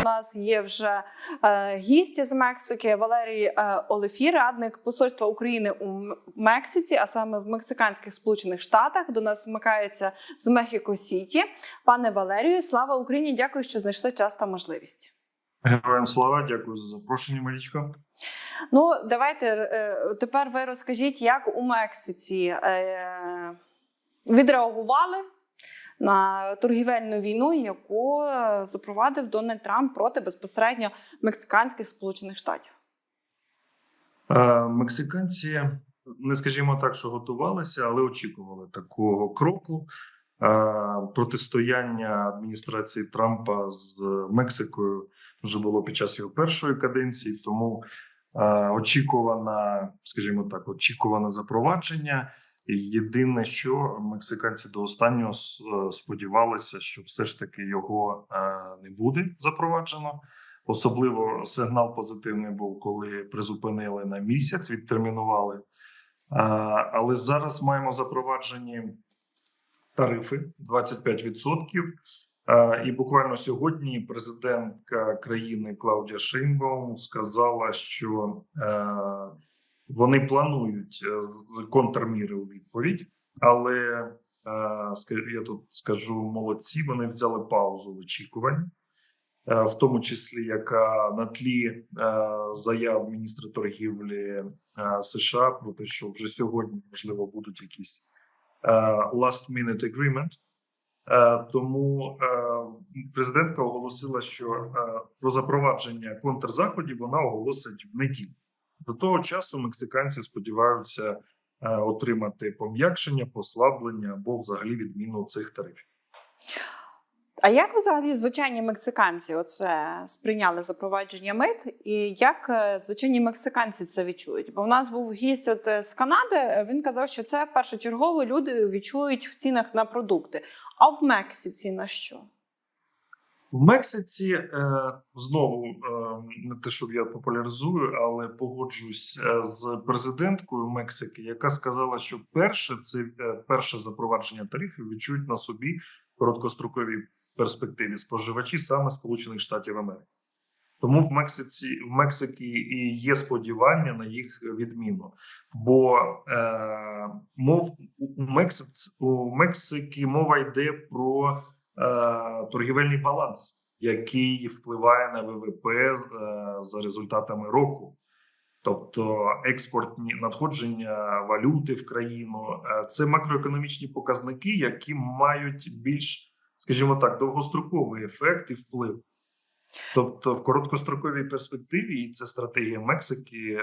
У нас є вже е, гість з Мексики Валерій е, Олефір, радник посольства України у Мексиці, а саме в Мексиканських Сполучених Штатах. До нас вмикається з Мехіко Сіті. Пане Валерію, слава Україні! Дякую, що знайшли час та можливість. Героям слава, дякую за запрошення, Марічко. Ну, давайте е, тепер ви розкажіть, як у Мексиці відреагували на торгівельну війну, яку е, запровадив Дональд Трамп проти безпосередньо мексиканських сполучених штатів. Е, Мексиканці не скажімо так, що готувалися, але очікували такого кроку. Е, Протистояння адміністрації Трампа з Мексикою вже було під час його першої каденції, тому очікувана, скажімо так, очікуване запровадження. Єдине, що мексиканці до останнього е, сподівалися, що все ж таки його е, не буде запроваджено. Особливо сигнал позитивний був, коли призупинили на місяць, відтермінували. Але зараз маємо запроваджені тарифи 25%. І буквально сьогодні президентка країни Клаудія Шейнбаум сказала, що е, вони планують е, контрміри у відповідь, але е, я тут скажу молодці. Вони взяли паузу в очікуванні е, в тому числі яка на тлі заяв міністра торгівлі США про те, що вже сьогодні можливо будуть якісь last minute agreement. Тому президентка оголосила, що про запровадження контрзаходів вона оголосить в неділю. До того часу мексиканці сподіваються е, отримати пом'якшення, послаблення або взагалі відміну цих тарифів. А як взагалі звичайні мексиканці оце сприйняли запровадження мит, і як е, звичайні мексиканці це відчують? Бо в нас був гість от е, з Канади. Він казав, що це першочергово люди відчують в цінах на продукти. А в Мексиці на що? В Мексиці е, знову е, не те, щоб я популяризую, але погоджусь е, з президенткою Мексики, яка сказала, що перше це перше запровадження тарифів відчують на собі короткостроковій перспективі споживачі саме Сполучених Штатів Америки. Тому в Мексиці в Мексиці і є сподівання на їх відміну. Бо е, мов у Мексиці у Мексики мова йде про торгівельний баланс, який впливає на ВВП е, за результатами року. Тобто експортні надходження валюти в країну Е, це макроекономічні показники, які мають більш, скажімо так, довгостроковий ефект і вплив. Тобто, в короткостроковій перспективі, і це стратегія Мексики,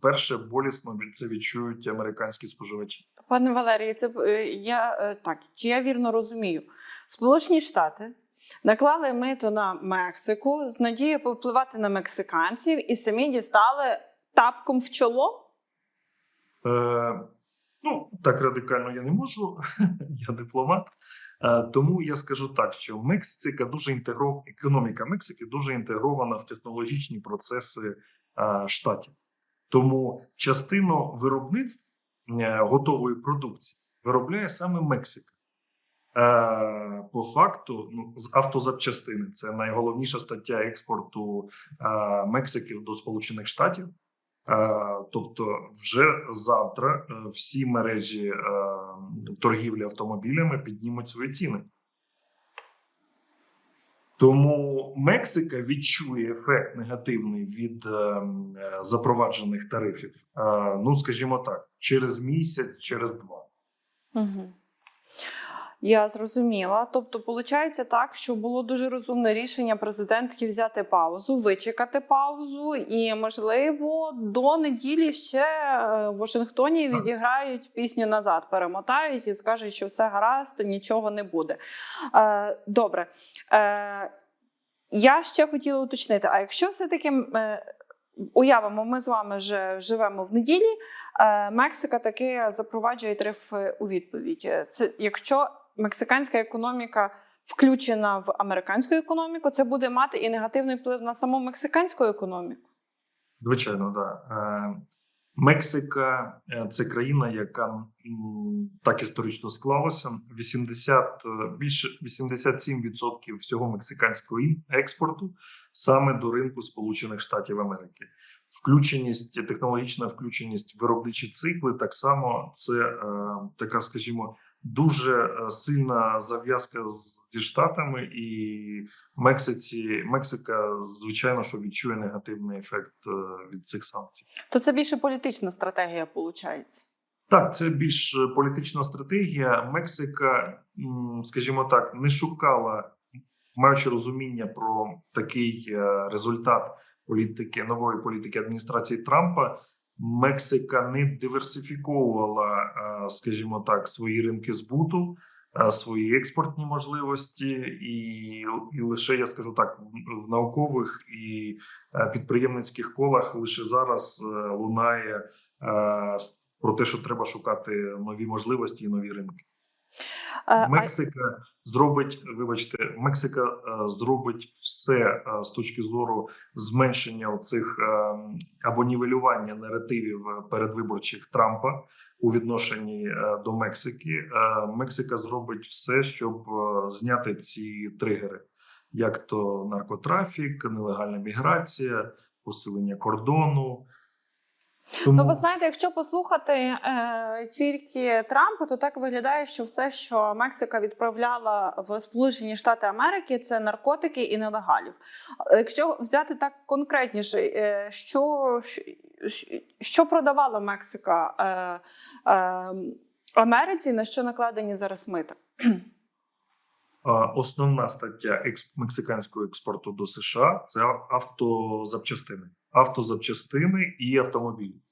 перше болісно це відчують американські споживачі. Пане Валерію, це е, я е, так, чи я вірно розумію? Сполучені Штати наклали мито на Мексику з надією повпливати на мексиканців і самі дістали тапком в чоло. Е, ну, так радикально я не можу, я дипломат. Е, тому я скажу так, що Мексика дуже інтегрована, економіка Мексики дуже інтегрована в технологічні процеси е, штатів. Тому частину виробництв е, готової продукції виробляє саме Мексика. По факту, ну, з автозапчастини це найголовніша стаття експорту Мексики до Сполучених Штатів. Е, Тобто, вже завтра е, всі мережі е, торгівлі автомобілями піднімуть свої ціни. Тому Мексика відчує ефект негативний від запроваджених тарифів. Ну, скажімо так, через місяць, через два. Угу. Я зрозуміла. Тобто, виходить так, що було дуже розумне рішення президентки взяти паузу, вичекати паузу, і, можливо, до неділі ще е, в Вашингтоні відіграють пісню назад, перемотають і скажуть, що все гаразд, нічого не буде. Е, добре. Е, я ще хотіла уточнити: а якщо все-таки. Уявимо, ми з вами вже живемо в неділі. Мексика таки запроваджує тарифи у відповідь. Це якщо мексиканська економіка включена в американську економіку, це буде мати і негативний вплив на саму мексиканську економіку. Звичайно, да. Е, Мексика е, це країна, яка так історично склалося. 80, е, більше 87% всього мексиканського експорту саме до ринку Сполучених Штатів Америки. Включеність, технологічна включеність виробничі цикли так само це е, така, скажімо, дуже е, сильна зав'язка зі штатами, і Мексиці Мексика, звичайно, що відчує негативний ефект е, від цих санкцій. То це більше політична стратегія, виходить. Так, це більш е, політична стратегія. Мексика, скажімо так, не шукала, маючи розуміння про такий результат політики нової політики адміністрації Трампа. Мексика не диверсифіковувала, е, скажімо так, свої ринки збуту, е, свої експортні можливості, і, і лише я скажу так, в- наукових і е, підприємницьких колах лише зараз лунає про те, що треба шукати нові можливості і нові ринки. Е, Мексика зробить, вибачте, Мексика е, зробить все е, з точки зору зменшення цих або нівелювання наративів передвиборчих Трампа у відношенні до Мексики. Мексика зробить все, щоб зняти ці тригери, як то наркотрафік, нелегальна міграція, посилення кордону. Тому... Ну, ви знаєте, якщо послухати е, тільки Трампа, то так виглядає, що все, що Мексика відправляла в Сполучені Штати Америки, це наркотики і нелегалів. Якщо взяти так конкретніше, е, що, що- що продавала Мексика е, е, Америці, на що накладені зараз мита? Основна стаття екс- мексиканського експорту до США це автозапчастини, автозапчастини і автомобілі.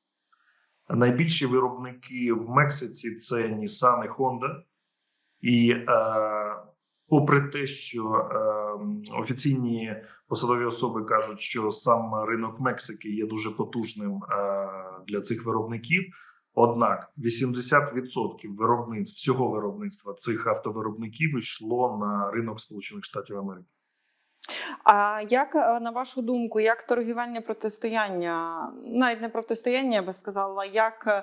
Найбільші виробники в Мексиці це Nissan і Honda. І е, попри те, що е, офіційні посадові особи кажуть, що сам ринок Мексики є дуже потужним е, для цих виробників. Однак 80% виробництв всього виробництва цих автовиробників йшло на ринок Сполучених Штатів Америки. А як е, на вашу думку, як торгівельне протистояння, навіть не протистояння, я би сказала, як е,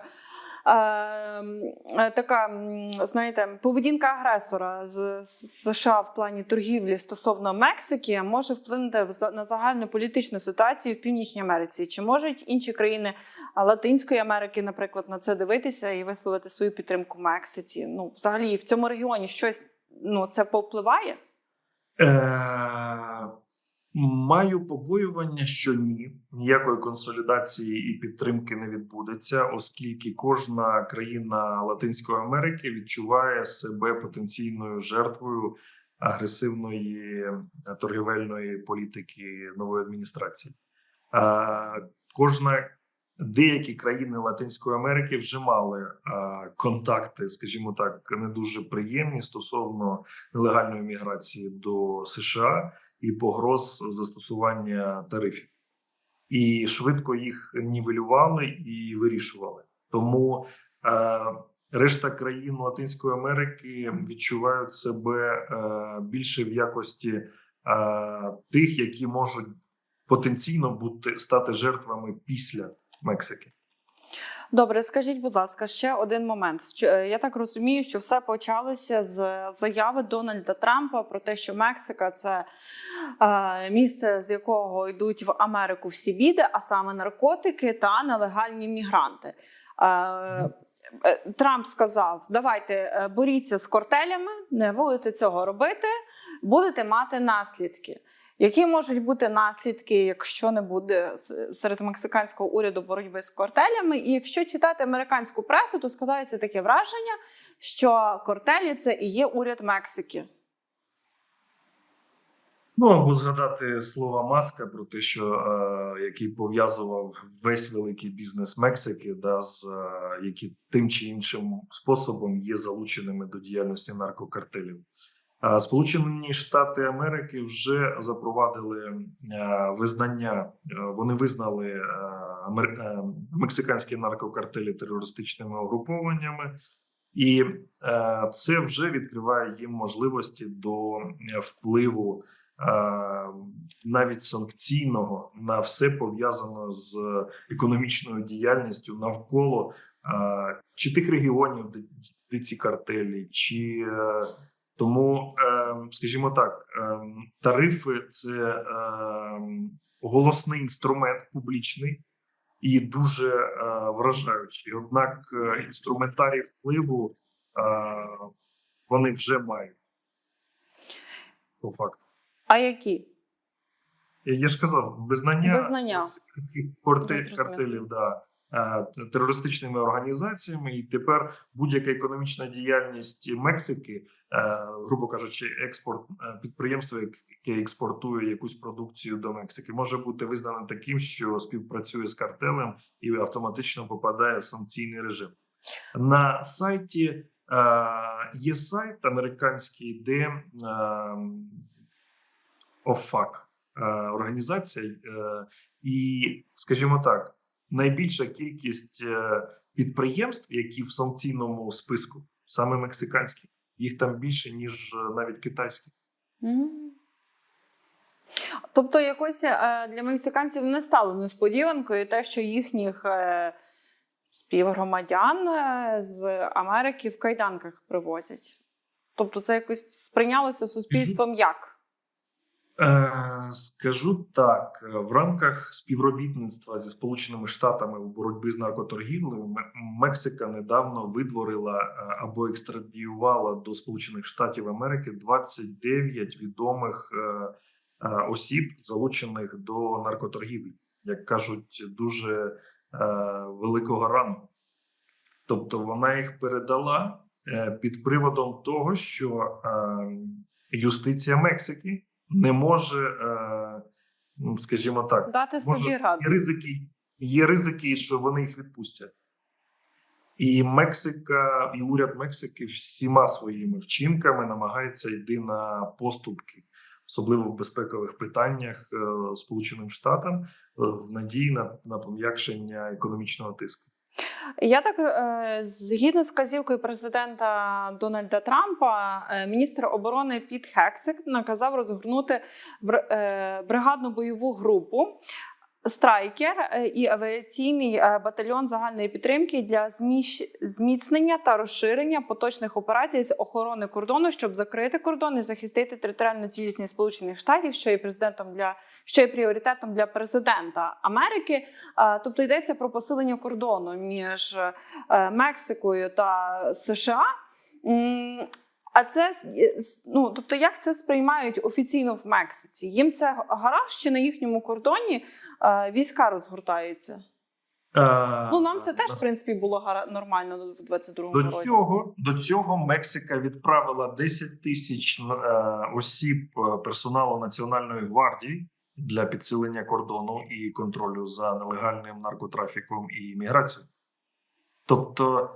е, така, знаєте, поведінка агресора з США в плані торгівлі стосовно Мексики може вплинути на загальну політичну ситуацію в Північній Америці? Чи можуть інші країни Латинської Америки, наприклад, на це дивитися і висловити свою підтримку Мексиці? Ну, взагалі, в цьому регіоні щось ну, це повпливає? Е, Маю побоювання, що ні, ніякої консолідації і підтримки не відбудеться, оскільки кожна країна Латинської Америки відчуває себе потенційною жертвою агресивної е, торгівельної політики нової адміністрації. Е, Кожна деякі країни Латинської Америки вже мали е, контакти, скажімо так, не дуже приємні стосовно нелегальної міграції до США і погроз застосування тарифів, і швидко їх нівелювали і вирішували. Тому е, решта країн Латинської Америки відчувають себе е, більше в якості е, тих, які можуть потенційно бути стати жертвами після Мексики. Добре, скажіть, будь ласка, ще один момент. Е, Я так розумію, що все почалося з заяви Дональда Трампа про те, що Мексика це е, місце, з якого йдуть в Америку всі біди, а саме наркотики та нелегальні мігранти. Е, Трамп сказав: давайте боріться з кортелями, не будете цього робити, будете мати наслідки. Які можуть бути наслідки, якщо не буде серед мексиканського уряду боротьби з кортелями? І якщо читати американську пресу, то складається таке враження, що кортелі це і є уряд Мексики. Ну або згадати слова Маска про те, що е, який пов'язував весь великий бізнес Мексики, да, з е, які тим чи іншим способом є залученими до діяльності наркокартелів. Сполучені Штати Америки вже запровадили е, визнання. е, Вони визнали е, мексиканські наркокартелі терористичними угрупованнями. І це вже відкриває їм можливості до впливу навіть санкційного на все пов'язано з економічною діяльністю навколо чи тих регіонів, де, ці картелі, чи тому, е, скажімо так, е, тарифи це е, голосний інструмент публічний і дуже е, вражаючий. Однак е, інструментарій впливу е, вони вже мають. По факту. А які? Я, ж казав, визнання, Визнання. картелів да, терористичними організаціями, і тепер будь-яка економічна діяльність Мексики, е, грубо кажучи, експорт е, підприємство, яке експортує якусь продукцію до Мексики, може бути визнано таким, що співпрацює з картелем і автоматично попадає в санкційний режим. На сайті е, є сайт американський, де е, ОФАК е, організація, е, і, скажімо так, найбільша кількість е, підприємств, які в санкційному списку, саме мексиканські, їх там більше, ніж е, навіть китайські. Тобто, якось е, для мексиканців не стало несподіванкою те, що їхніх співгромадян з Америки в кайданках привозять. Тобто, це якось сприйнялося суспільством як? Е, скажу так: е, в рамках співробітництва зі Сполученими Штатами у боротьбі з наркоторгівлею Мексика недавно видворила е, або екстрадіювала до Сполучених Штатів Америки 29 відомих е, е, осіб, залучених до наркоторгівлі, як кажуть, дуже великого рангу. Тобто вона їх передала під приводом того, що е, юстиція Мексики не може, е, ну, скажімо так, Дати може, раду. є ризики, є ризики, що вони їх відпустять. І Мексика, і уряд Мексики всіма своїми вчинками намагається йти на поступки, особливо в безпекових питаннях е, Сполученим Штатам, е, в надії на, на пом'якшення економічного тиску. Я так е, згідно з вказівкою президента Дональда Трампа, е, міністр оборони Піт Хексик наказав розгорнути е, бригадну бойову групу. Страйкер е, і авіаційний е, батальйон загальної підтримки для зміцнення та розширення поточних операцій з охорони кордону, щоб закрити кордон і захистити територіальну цілісність Сполучених Штатів, що є президентом для що є пріоритетом для президента Америки. Тобто йдеться про посилення кордону між е, Мексикою та США. А це с- ну, тобто, як це сприймають офіційно в Мексиці? Їм це гараж чи на їхньому кордоні е, війська розгортаються? Е, Ну нам це теж в принципі було гара- нормально в 22-му До році. цього, до цього Мексика відправила 10 тисяч е, осіб е, персоналу Національної гвардії для підсилення кордону і контролю за нелегальним наркотрафіком і міграцією. Тобто, е,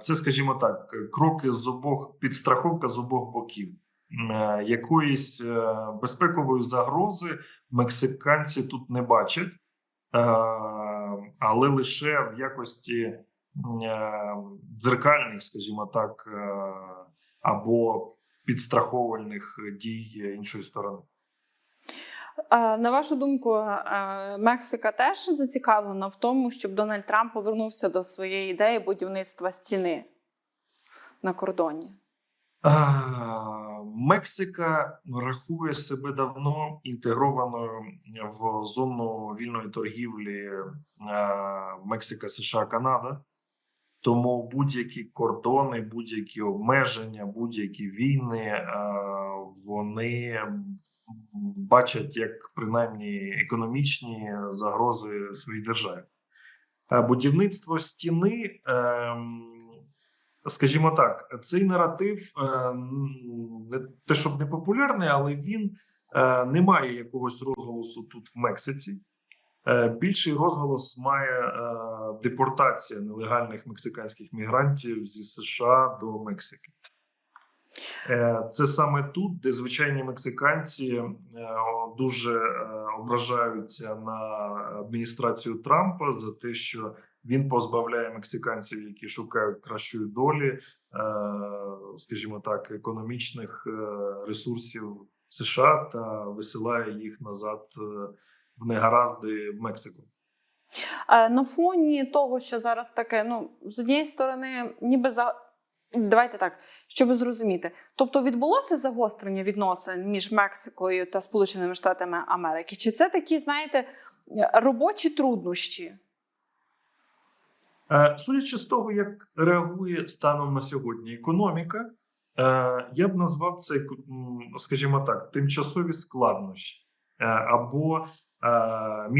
це, скажімо так, кроки з обох підстраховка з обох боків. Е, Якоїсь е, безпекової загрози мексиканці тут не бачать, е, але лише в якості дзеркальних, скажімо так, або підстраховувальних дій іншої сторони. Е, На вашу думку, е, Мексика теж зацікавлена в тому, щоб Дональд Трамп повернувся до своєї ідеї будівництва стіни на кордоні. Мексика рахує себе давно інтегрованою в зону вільної торгівлі Мексика, США, Канада. Тому будь-які кордони, будь-які обмеження, будь-які війни вони бачать як принаймні економічні загрози своїй державі. А Будівництво стіни. ем, скажімо так, цей наратив е, не те, щоб не популярний, але він е, не має якогось розголосу тут в Мексиці. Е, Більший розголос має е, депортація нелегальних мексиканських мігрантів зі США до Мексики. Е, Це саме тут, де звичайні мексиканці е, дуже е, ображаються на адміністрацію Трампа за те, що він позбавляє мексиканців, які шукають кращої долі, скажімо так, економічних ресурсів США та висилає їх назад в негаразди в Мексику. На фоні того, що зараз таке, ну з однієї сторони, ніби за. Давайте так, щоб зрозуміти. Тобто відбулося загострення відносин між Мексикою та Сполученими Штатами Америки? Чи це такі, знаєте, робочі труднощі? Е, Судячи з того, як реагує станом на сьогодні економіка, е, я б назвав це, скажімо так, тимчасові складнощі е, або. Е,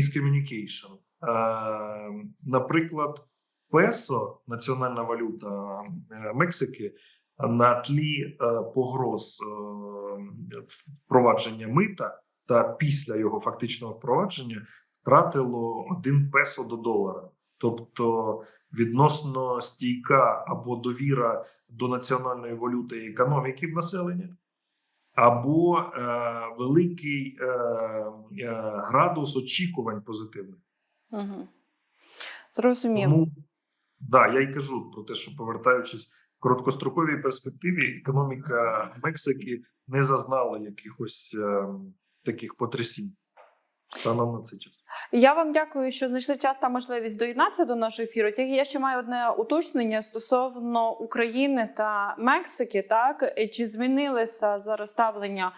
Наприклад, песо, національна валюта е, Мексики, на тлі е, погроз е, впровадження мита та після його фактичного впровадження втратило один песо до долара. Тобто відносно стійка або довіра до національної валюти і економіки в населення, або е, великий е, е, градус очікувань позитивних. Угу. Зрозуміло. Тому да, я й кажу про те, що повертаючись в короткостроковій перспективі, економіка Мексики не зазнала якихось е, таких потрясінь станом на цей час. Я вам дякую, що знайшли час та можливість доєднатися до нашого ефіру. Тільки я ще маю одне уточнення стосовно України та Мексики. Так чи змінилося зараз ставлення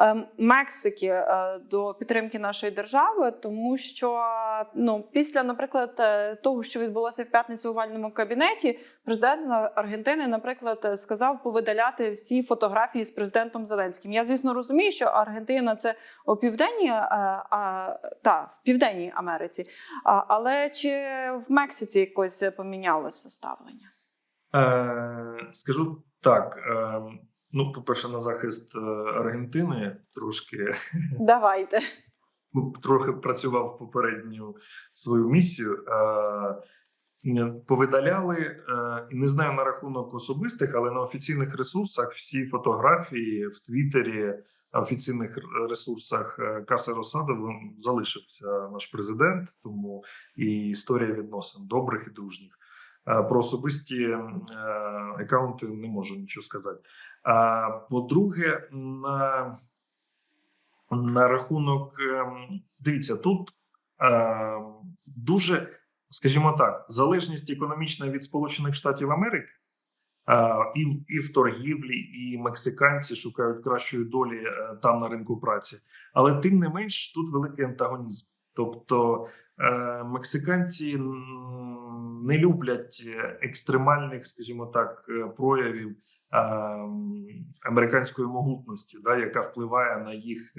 е, Мексики е, до підтримки нашої держави? Тому що ну після, наприклад, е, того, що відбулося в п'ятницю у овальному кабінеті, президент Аргентини, наприклад, сказав повидаляти всі фотографії з президентом Зеленським. Я звісно розумію, що Аргентина це у південній е, а, та в південній Америці. А, але чи в Мексиці якось помінялося ставлення? Е, скажу так. Е, ну, по-перше, на захист е, Аргентини трошки Давайте. трохи працював попередню свою місію. Е, повидаляли е, і не знаю на рахунок особистих, але на офіційних ресурсах всі фотографії в Твіттері, офіційних ресурсах е, Каси Росадовим залишився наш президент, тому і історія відносин добрих і дружніх. Е, Про особисті е, акаунти не можу нічого сказати. А по-друге, на на рахунок ем, дивіться, тут е, дуже, скажімо так, залежність економічна від Сполучених Штатів Америки, е, і, в- і в торгівлі, і мексиканці шукають кращої долі е, там на ринку праці. Але тим не менш тут великий антагонізм. Тобто е, мексиканці не люблять екстремальних, скажімо так, е, проявів е, американської могутності, да, яка впливає на їх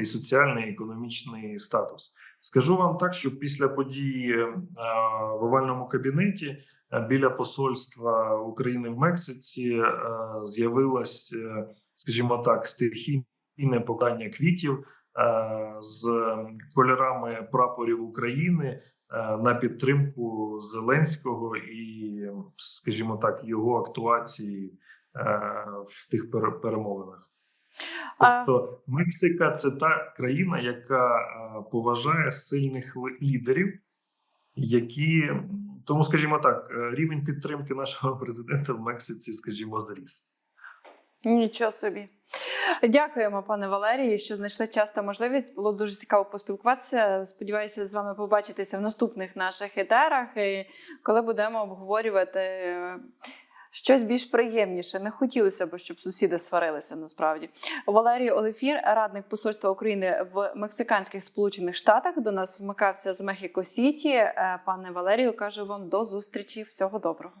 і соціальний і економічний статус. Скажу вам так, що після події в овальному кабінеті біля посольства України в Мексиці з'явилось, скажімо так, стихійне покання квітів з кольорами прапорів України е, на підтримку Зеленського і, скажімо так, його актуації е, в тих перемовинах. Тобто Мексика це та країна, яка е, поважає сильних лідерів, які тому, скажімо так, е, рівень підтримки нашого президента в Мексиці, скажімо, зріс. Нічого собі. Дякуємо, пане Валерії, що знайшли час та можливість. Було дуже цікаво поспілкуватися. Сподіваюся, з вами побачитися в наступних наших етерах, і коли будемо обговорювати е, щось більш приємніше. Не хотілося б, щоб сусіди сварилися насправді. Валерій Олефір, радник посольства України в Мексиканських Сполучених Штатах, до нас вмикався з Мехіко Сіті. Е, Пане Валерію, кажу вам до зустрічі. Всього доброго.